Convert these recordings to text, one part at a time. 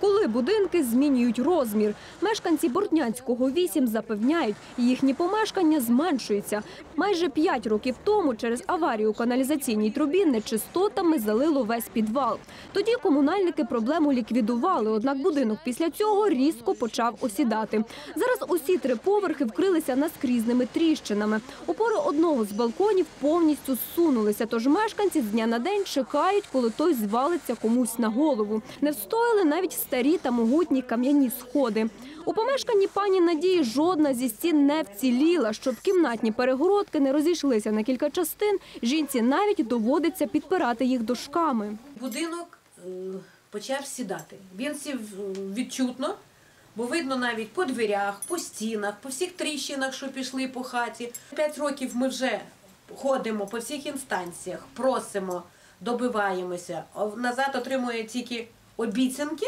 Коли будинки змінюють розмір. Мешканці Бортнянського 8 запевняють, їхні помешкання зменшуються. Майже 5 років тому через аварію у каналізаційній трубі нечистотами залило весь підвал. Тоді комунальники проблему ліквідували, однак будинок після цього різко почав осідати. Зараз усі три поверхи вкрилися наскрізними тріщинами. Опори одного з балконів повністю зсунулися, тож мешканці з дня на день чекають, коли той звалиться комусь на голову. Не встояли навіть старі та могутні кам'яні сходи. У помешканні пані Надії жодна зі стін не вціліла. Щоб кімнатні перегородки не розійшлися на кілька частин, жінці навіть доводиться підпирати їх дошками. Будинок е, почав сідати. Він сів е, відчутно, бо видно навіть по дверях, по стінах, по всіх тріщинах, що пішли по хаті. П'ять років ми вже ходимо по всіх інстанціях, просимо, добиваємося. Назад отримує тільки обіцянки.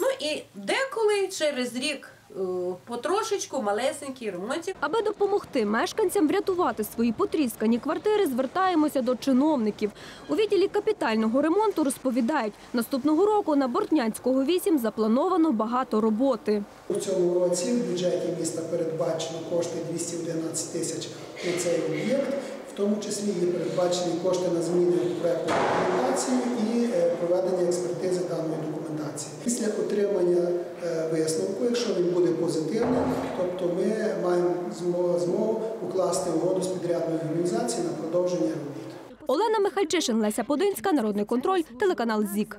Ну і деколи через рік е, потрошечку малесенький ремонтик. Аби допомогти мешканцям врятувати свої потріскані квартири, звертаємося до чиновників. У відділі капітального ремонту розповідають, наступного року на Бортнянського 8 заплановано багато роботи. У цьому році в бюджеті міста передбачено кошти 211 тисяч на цей об'єкт, в тому числі і передбачені кошти на зміни проектної документації і отримання е, висновку, якщо він буде позитивним, тобто ми маємо змо- змогу укласти угоду з підрядною організацією на продовження робіт. Олена Михальчишин, Леся Подинська, Народний контроль, телеканал ЗІК.